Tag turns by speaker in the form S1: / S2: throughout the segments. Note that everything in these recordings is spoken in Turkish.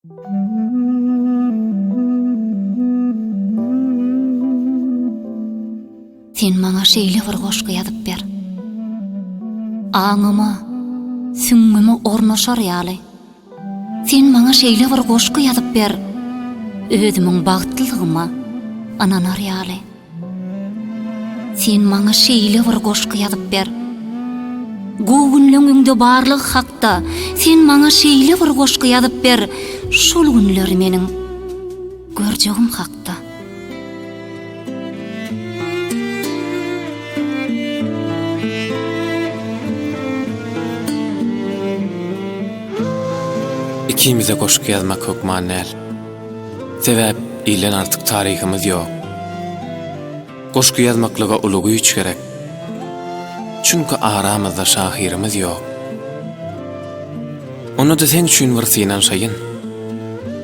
S1: сен маңа шейлі бір қошқы ядып бер. Аңыма сүңгімі орнашар ялы. Сен маңа шейлі бір қошқы ядып бер. Өзімің бақыттылығыма ананар ялы. Сен маңа шейлі бір қошқы ядып бер. Гугүнлең үңді барлық сен мага шейли бір қошқы ядып бер, шул күнлер менин Көр жоғым хақта.
S2: İkimize koşku yazmak yok manel. Sebep ilen artık tarihimiz yok. Koşku ulugu. Çünkü aramızda şahirimiz yok. Onu da sen üçün var sinan şayın.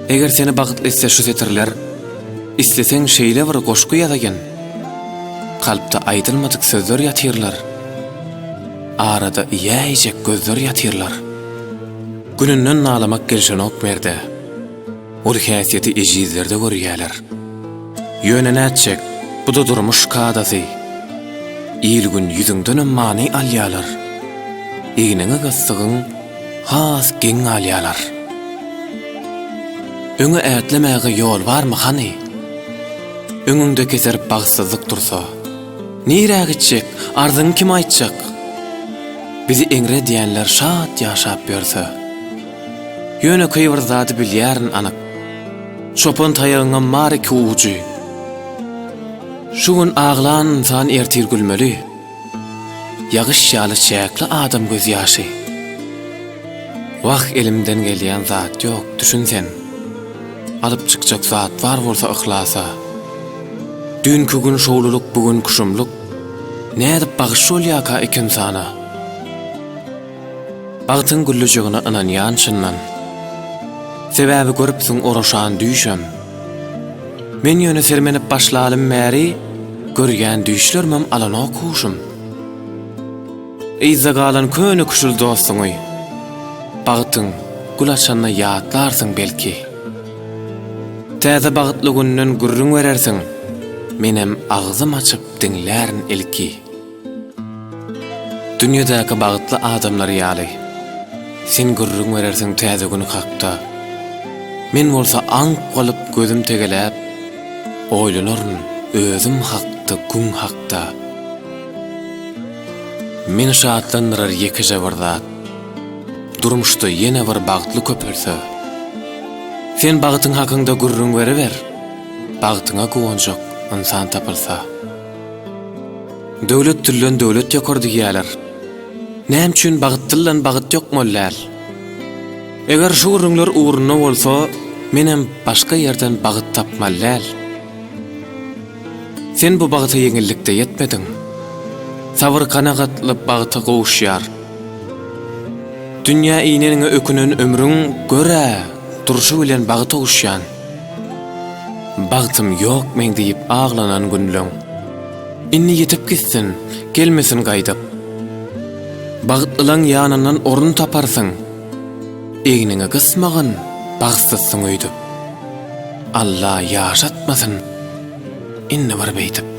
S2: Eger seni bagıtlı etse şu setirler, istesen şeyle var koşku yazagin. Kalpta aydılmadık sözler yatırlar. Arada iyicek gözler yatırlar. Gününden nalamak gelişen ok merde. Ol häsiyeti ejizlerde görýärler. Yönen etçek, bu da durmuş kadasy. İl gün yüzüngden mani alýarlar. Eýnege gyssygyň has geň alýarlar. Öňe ätlemäge ýol barmy hany? Öňüňde keser bagsyzlyk dursa, nire gitjek, arzyň kim aýtjak? Bizi eňre diýenler şat ýaşap berse, Yöne kıyvır zady bilýärin anak. Çopun taýagyňa mary kuwuji. Şu gün ağlan insan ertir gülmeli. Yağış ýaly çäkli adam göz ýaşy. Wah elimden gelýän zat ýok, düşünsen. Alyp çykjak zat bar bolsa ihlasa. Dünkü gün şowluluk, bugün kuşumluk. Nädip bagyş bolýar ka ikin sana? Bagtyň güllüjigine inanýan çyndan. Sebäbi görüpsiň oraşan düýşem. Men ýöne sermenip başlalym märi, görýän düýşlermem alana kuşum. Eýza galan köni kuşul dostuňy. Bagtyň gulaçanna ýatlarsyň belki. Täze bagtly günnen gürrüň berersiň. Menem agzym açyp diňlärin ilki. Dünýädäki bagtly adamlar ýaly. Sen gürrüň berersiň täze güni hakda. Men bolsa ank bolup gözüm tegelep, oýlanaryn özüm hakda, атты хақта мен шаатландырар екі жабырдат турмушты ене бір бағытлы көпірсі сен бағытың хақыңда гүррүң бере бер бағытыңа куонжоқ инсан тапылса дәулет түрлен дәулет йокор диялар Näm üçin bagtylan bagyt ýok mollar. Eger şu gürrüňler uğruna болса menem başga ýerden бағыт tapmallar сен бұ бағыты еңілікті етмедің сабыр қанағатлып бағыты қуыш жар дүния иненің өкінін өмірің көрә тұршы өлен бағыты ұшшан бағытым жоқ мен дейіп ағланан күнлің. Инни етіп кетсін келмесін қайдып. Бағытлың янынан орын тапарсың. Еңініңі қысмағын бағыстысың өйдіп. Алла яшатмасын bir beýtip.